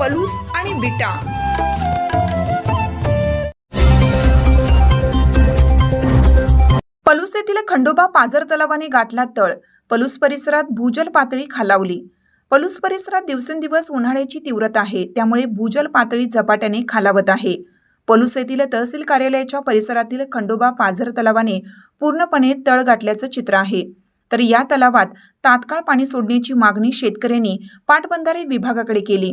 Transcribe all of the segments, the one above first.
पलूस आणि बिटा. पलूस येथील खंडोबा पाझर तलावाने गाठला तळ. पलूस परिसरात भूजल पातळी खालावली. पलूस परिसरात दिवसेंदिवस उन्हाळ्याची तीव्रता आहे. त्यामुळे भूजल पातळी झपाट्याने खालावत आहे. पलूस येथील तहसील कार्यालयाच्या परिसरातील खंडोबा पाझर तलावाने पूर्णपणे तळ गाठल्याचं चित्र आहे. तर या तलावात तात्काळ पाणी सोडण्याची मागणी शेतकऱ्यांनी पाटबंधारे विभागाकडे केली.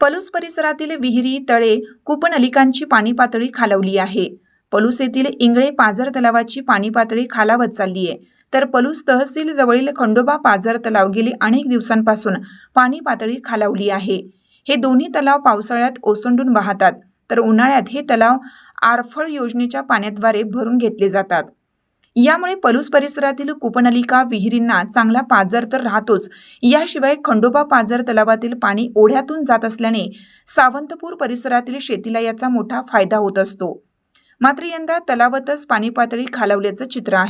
पलूस परिसरातील विहिरी तळे कुपनलिकांची पाणी पातळी खालावली आहे. पलूस येथील इंगळे पाझर तलावाची पाणी पातळी खालावत चालली आहे तर पलूस तहसील जवळील खंडोबा पाझर तलाव गेली अनेक दिवसांपासून पाणी पातळी खालावली आहे. हे दोन्ही तलाव पावसाळ्यात ओसंडून वाहतात. तर उन्हाळ्यात हे तलाव आरफळ योजनेच्या पाण्याद्वारे भरून घेतले जातात. यामुळे पलूस परिसरातील कुपनलिका विहिरींना चांगला पाझर तर राहतोच. याशिवाय खंडोबा पाझर तलावातील पाणी ओढ्यातून जात असल्याने सावंतपूर परिसरातील शेतीला याचा मोठा फायदा होत असतो. मात्र यंदा तलावातच पाणी पातळी खालावल्याचं चित्र आहे.